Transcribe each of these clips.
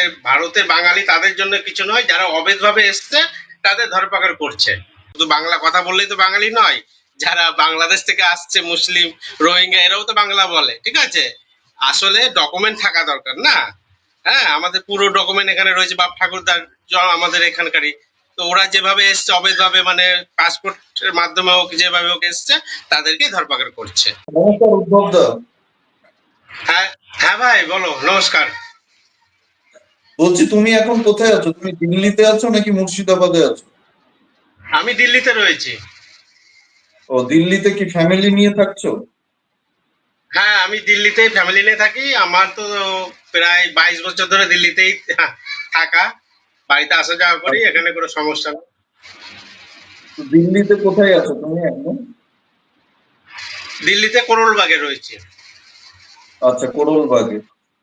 আমাদের ভারতের বাঙালি তাদের জন্য কিছু নয় যারা অবৈধভাবে এসছে তাদের ধরপাকড় করছে। শুধু বাংলা কথা বললেই তো বাঙালি নয় যারা বাংলাদেশ থেকে আসছে মুসলিম রোহিঙ্গা এরাও তো বাংলা বলে ঠিক আছে? আসলে ডকুমেন্ট থাকা দরকার না। হ্যাঁ আমাদের পুরো ডকুমেন্ট এখানে রয়েছে বাপ ঠাকুরদার আমাদের এখানকারই। তো ওরা যেভাবে এসছে অবৈধভাবে মানে পাসপোর্টের মাধ্যমে হোক যেভাবে হোক এসছে তাদেরকেই ধরপাকড় করছে। হ্যাঁ হ্যাঁ ভাই বলো নমস্কার। বলছি তুমি এখন কোথায় আছো? তুমি দিল্লিতে আছো নাকি মুর্শিদাবাদে আছো? আমি দিল্লিতে রয়েছি। ও দিল্লিতে কি ফ্যামিলি নিয়ে থাকছো? হ্যাঁ আমি দিল্লিতে ফ্যামিলি নিয়ে থাকি। আমার তো প্রায় বাইশ বছর ধরে দিল্লিতেই থাকা। বাড়িতে আসা যাওয়া করি এখানে কোনো সমস্যা নেই। দিল্লিতে কোথায় আছো তুমি এখন? দিল্লিতে করোলবাগে রয়েছে। আচ্ছা কোরলবাগে।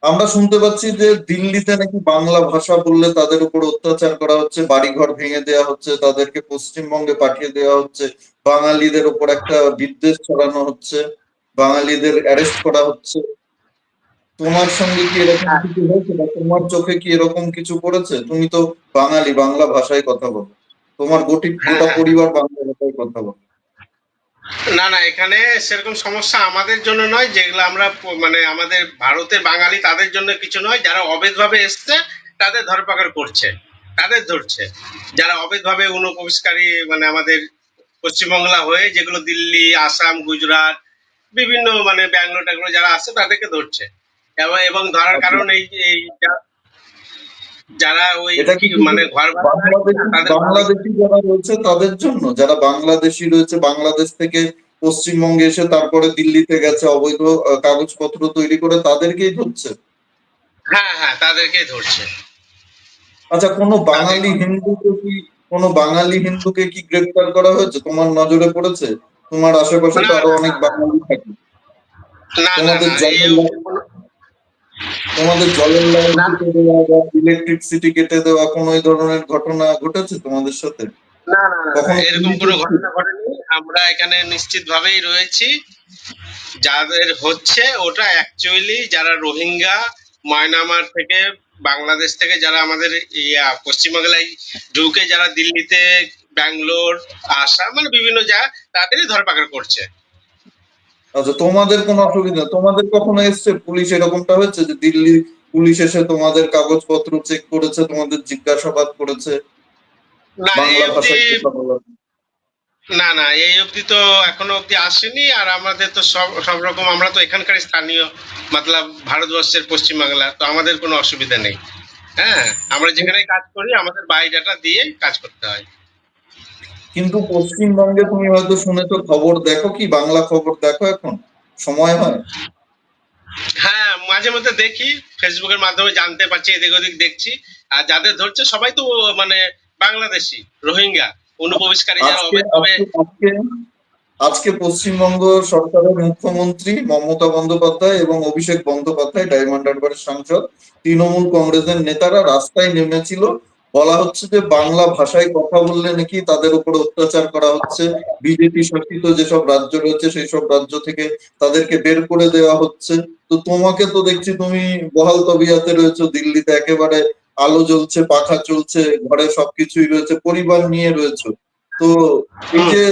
আমরা শুনতে পাচ্ছি যে দিল্লিতে নাকি বাংলা ভাষা বললে তাদের উপর অত্যাচার করা হচ্ছে বাড়িঘর ভেঙে দেওয়া হচ্ছে তাদেরকে পশ্চিমবঙ্গে পাঠিয়ে দেওয়া হচ্ছে বাঙালিদের উপর একটা বিদ্বেষ ছড়ানো হচ্ছে বাঙালিদের অ্যারেস্ট করা হচ্ছে। তোমার সঙ্গে কি এরকম কিছু হয়েছে বা তোমার চোখে কি এরকম কিছু পড়েছে? তুমি তো বাঙালি বাংলা ভাষায় কথা বলো। তোমার গোটি গোটা হ্যাঁ। পরিবার বাংলা ভাষায় কথা বলো। না না, এখানে সেরকম সমস্যা আমাদের জন্য নয়, যেগুলো আমরা মানে আমাদের ভারতের বাঙালি তাদের জন্য কিছু নয়, যারা অবৈধভাবে এসছে, তাদের ধরপাকড় করছে, তাদের ধরছে। যারা অবৈধভাবে অনুপ্রবেশকারী মানে আমাদের পশ্চিমবাংলা হয়ে যেগুলো দিল্লি, আসাম, গুজরাট, বিভিন্ন মানে ব্যাঙ্গালোর ট্যাঙ্গালোর যারা আছে, তাদেরকে ধরছে। এবং ধরার কারণ এই এই যা- যারা ওই মানে ঘর বাংলাদেশি যারা রয়েছে তাদের জন্য? যারা বাংলাদেশি রয়েছে বাংলাদেশ থেকে পশ্চিমবঙ্গে এসে তারপরে দিল্লিতে গেছে অবৈধ কাগজপত্র তৈরি করে তাদেরকেই ধরছে? হ্যাঁ হ্যাঁ তাদেরকেই ধরছে। আচ্ছা কোনো বাঙালি হিন্দুকে কি কোনো বাঙালি হিন্দুকে কি গ্রেফতার করা হয়েছে? তোমার নজরে পড়েছে? তোমার আশেপাশে তো আরও অনেক বাঙালি থাকে। তোমাদের না জলের এই লাইন- তোমাদের জলের লাইন কেটে দেওয়া বা ইলেকট্রিসিটি কেটে দেওয়া কোনো এই ধরনের ঘটনা ঘটেছে তোমাদের সাথে? না না না, এরকম কোনো ঘটনা ঘটেনি। আমরা এখানে নিশ্চিত ভাবেই রয়েছি। যাদের হচ্ছে ওটা অ্যাকচুয়ালি যারা রোহিঙ্গা মায়ানমার থেকে বাংলাদেশ থেকে যারা আমাদের ইয়া পশ্চিমবাংলায় ঢুকে যারা দিল্লিতে ব্যাঙ্গালোর আসাম মানে বিভিন্ন জায়গা তাদেরই ধরপাকড় করছে। আচ্ছা তোমাদের কোনো অসুবিধা তোমাদের কখনো এসছে? পুলিশ এরকমটা হয়েছে যে দিল্লি পুলিশ এসে তোমাদের কাগজপত্র চেক করেছে তোমাদের জিজ্ঞাসাবাদ করেছে? না বাংলা ভাষায় কথা বলার না না এই অবধি তো এখনও অবধি আসেনি আর আমাদের তো সব সব রকম আমরা তো এখানকার স্থানীয় মতলব ভারতবর্ষের পশ্চিমবাংলা তো আমাদের কোনো অসুবিধা নেই। হ্যাঁ আমরা যেখানে কাজ করি আমাদের বায়োডাটা দিয়ে কাজ করতে হয়। কিন্তু পশ্চিমবঙ্গে তুমি হয়তো শুনেছো খবর দেখো কি? বাংলা খবর দেখো এখন? সময় হয়? হ্যাঁ মাঝে মধ্যে দেখি ফেসবুকের মাধ্যমে জানতে পারছি এদিক ওদিক দেখছি। আর যাদের ধরছে সবাই তো মানে বাংলাদেশি রোহিঙ্গা অনুপ্রবেশকারী যারা আজকে পশ্চিমবঙ্গ সরকারের মুখ্যমন্ত্রী মমতা বন্দ্যোপাধ্যায় এবং অভিষেক বন্দ্যোপাধ্যায় ডায়মন্ড হারবারের সাংসদ তৃণমূল কংগ্রেসের নেতারা রাস্তায় নেমেছিল। বলা হচ্ছে যে বাংলা ভাষায় কথা বললে নাকি তাদের উপর অত্যাচার করা হচ্ছে। বিজেপি শাসিত যেসব রাজ্য রয়েছে সেই সব রাজ্য থেকে তাদেরকে বের করে দেওয়া হচ্ছে। তো তোমাকে তো দেখছি তুমি বহাল তবিয়াতে রয়েছো, দিল্লিতে একেবারে আলো জ্বলছে, পাখা চলছে, ঘরে সবকিছুই রয়েছে, পরিবার নিয়ে রয়েছে। তো এই যে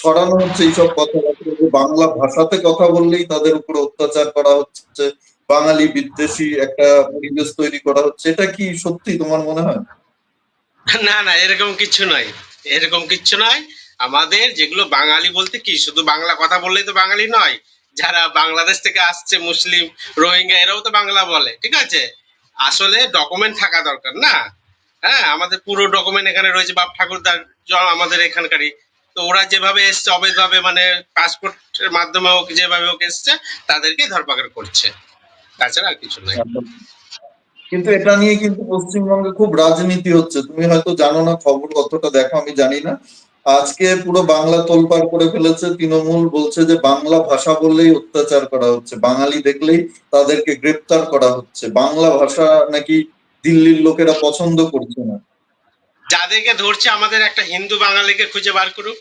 ছড়ানো হচ্ছে এইসব কথাবার্তা বাংলা ভাষাতে কথা বললেই তাদের উপর অত্যাচার করা হচ্ছে বাঙালি বিদ্বেষী একটা পরিবেশ তৈরি করা হচ্ছে। এটা কি সত্যি তোমার মনে হয়? না না, এরকম কিছু নয়। এরকম কিছু নয়। আমাদের যেগুলো বাঙালি বলতে কি, শুধু বাংলা কথা বললেই তো বাঙালি নয়। যারা বাংলাদেশ থেকে আসছে, মুসলিম, রোহিঙ্গা, এরাও তো বাংলা বলে, ঠিক আছে? আসলে ডকুমেন্ট থাকা দরকার না। হ্যাঁ আমাদের পুরো ডকুমেন্ট এখানে রয়েছে, বাপ ঠাকুরদার আমাদের এখানকারই। তো ওরা যেভাবে এসছে, অবৈধভাবে মানে পাসপোর্টের মাধ্যমে হোক, যেভাবে হোক এসছে, তাদেরকেই ধরপাকড় করছে। তাছাড়া আর কিছু নয় কিন্তু এটা নিয়ে কিন্তু পশ্চিমবঙ্গে খুব রাজনীতি হচ্ছে। তুমি হয়তো জানো না খবর কতটা দেখো আমি জানি না। আজকে পুরো বাংলা তোলপাড় করে ফেলেছে তৃণমূল বলছে যে বাংলা ভাষা বললেই অত্যাচার করা হচ্ছে। বাঙালি দেখলেই তাদেরকে গ্রেপ্তার করা হচ্ছে। বাংলা ভাষা নাকি দিল্লির লোকেরা পছন্দ করছে না। যাদেরকে ধরছে আমাদের একটা হিন্দু বাঙালিকে খুঁজে বার করুক।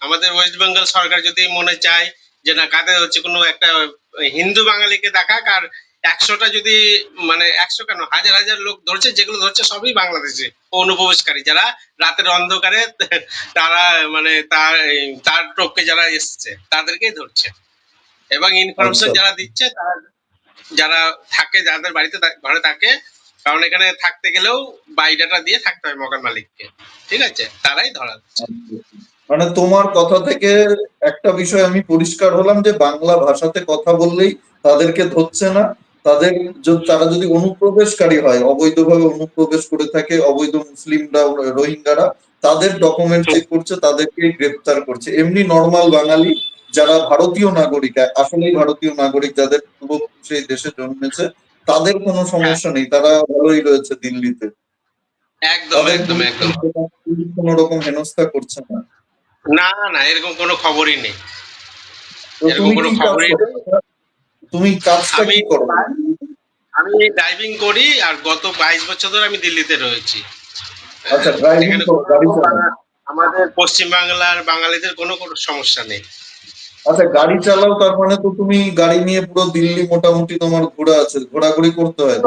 আমাদের ওয়েস্ট বেঙ্গল সরকার যদি মনে চায় যে না কাদের হচ্ছে কোনো একটা হিন্দু বাঙালিকে দেখাক আর একশোটা যদি মানে একশো কেন? হাজার হাজার লোক ধরছে যেগুলো ধরছে সবই বাংলাদেশে। অনুপ্রবেশকারী যারা রাতের অন্ধকারে তারা মানে তার তার টপকে যারা এসছে তাদেরকেই ধরছে। এবং ইনফরমেশন আচ্ছা। যারা দিচ্ছে তারা যারা থাকে যাদের বাড়িতে ঘরে থাকে কারণ এখানে থাকতে গেলেও বাইডাটা দিয়ে থাকতে হয় মকান মালিককে। ঠিক আছে? তারাই ধরা মানে তোমার কথা থেকে একটা বিষয় আমি পরিষ্কার হলাম যে বাংলা ভাষাতে কথা বললেই তাদেরকে ধরছে না। তাদের তারা যদি অনুপ্রবেশকারী হয় অবৈধভাবে অনুপ্রবেশ করে থাকে অবৈধ মুসলিমরা রোহিঙ্গারা তাদের ডকুমেন্ট চেক করছে তাদেরকে গ্রেপ্তার করছে। এমনি নর্মাল বাঙালি যারা ভারতীয় নাগরিক আসলেই ভারতীয় নাগরিক যাদের পূর্বপুরুষ এই দেশে জন্মেছে তাদের কোনো সমস্যা নেই। তারা ভালোই রয়েছে দিল্লিতে। একদম একদম একদম। কোনো রকম হেনস্থা করছে না। না না এরকম কোনো খবরই নেই। এরকম কোনো খবরই করো? তুমি কাজটা কি করো? আমি ড্রাইভিং করি আর গত বাইশ বছর ধরে আমি দিল্লিতে রয়েছি। আচ্ছা ড্রাইভিং করো গাড়ি চালাও। আমাদের পশ্চিম বাংলার বাঙালিদের কোনো কোনো সমস্যা নেই। আচ্ছা গাড়ি চালাও তার মানে তো তুমি গাড়ি নিয়ে পুরো দিল্লি মোটামুটি তোমার ঘোরা আছে ঘোরাঘুরি করতে হয়।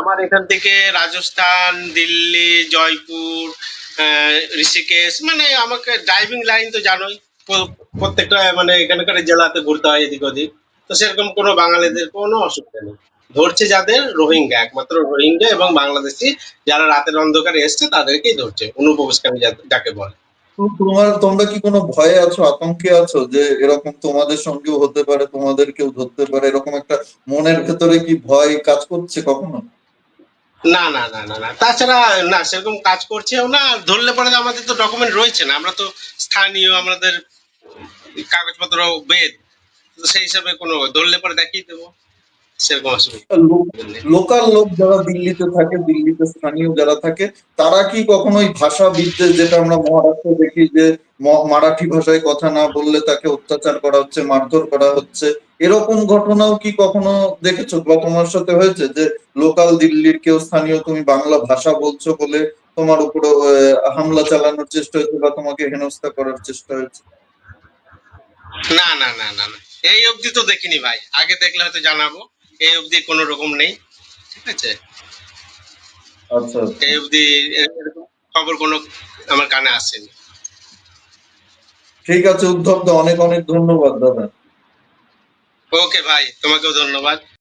আমার এখান থেকে রাজস্থান দিল্লি জয়পুর আহ, ঋষিকেশ মানে আমাকে ড্রাইভিং লাইন তো জানোই প্রত্যেকটা মানে এখানকার জেলাতে ঘুরতে হয় এদিক ওদিক। তো সেরকম কোনো বাঙালিদের কোনো অসুবিধা নেই। ধরছে যাদের রোহিঙ্গা একমাত্র রোহিঙ্গা এবং বাংলাদেশি যারা রাতের অন্ধকারে এসছে তাদেরকেই ধরছে অনুপ্রবেশকারী যাকে বলে। তোমার তোমরা কি কোনো ভয়ে আছো আতঙ্কে আছো যে এরকম তোমাদের সঙ্গেও হতে পারে তোমাদের কেউ ধরতে পারে? এরকম একটা মনের ভেতরে কি ভয় কাজ করছে কখনো? না না না না না। তাছাড়া না সেরকম কাজ করছেও না ধরলে পরে আমাদের তো ডকুমেন্ট রয়েছে না। আমরা তো স্থানীয় আমাদের কাগজপত্র বেদ সেই হিসাবে কোনো ধরলে পরে দেখিয়ে দেবো। সেরকম লোকাল লোক যারা দিল্লিতে থাকে দিল্লিতে স্থানীয় যারা থাকে তারা কি কখনো ওই ভাষা বিদ্বেষ যেটা আমরা মহারাষ্ট্রে দেখি যে মারাঠি ভাষায় কথা না বললে তাকে অত্যাচার করা হচ্ছে মারধর করা হচ্ছে এরকম ঘটনাও কি কখনো দেখেছ? বা তোমার সাথে হয়েছে যে লোকাল দিল্লির কেউ স্থানীয় তুমি বাংলা ভাষা বলছো বলে তোমার উপরে হামলা চালানোর চেষ্টা হয়েছে বা তোমাকে হেনস্থা করার চেষ্টা হয়েছে? না না না না না। এই অবধি তো দেখিনি ভাই। আগে দেখলে হয়তো জানাব। এই অবধি কোনো রকম নেই। ঠিক আছে? আচ্ছা এই অবধি খবর কোনো আমার কানে আসেনি। ঠিক আছে উদ্ধব দা অনেক অনেক ধন্যবাদ দাদা। ওকে ভাই তোমাকেও ধন্যবাদ।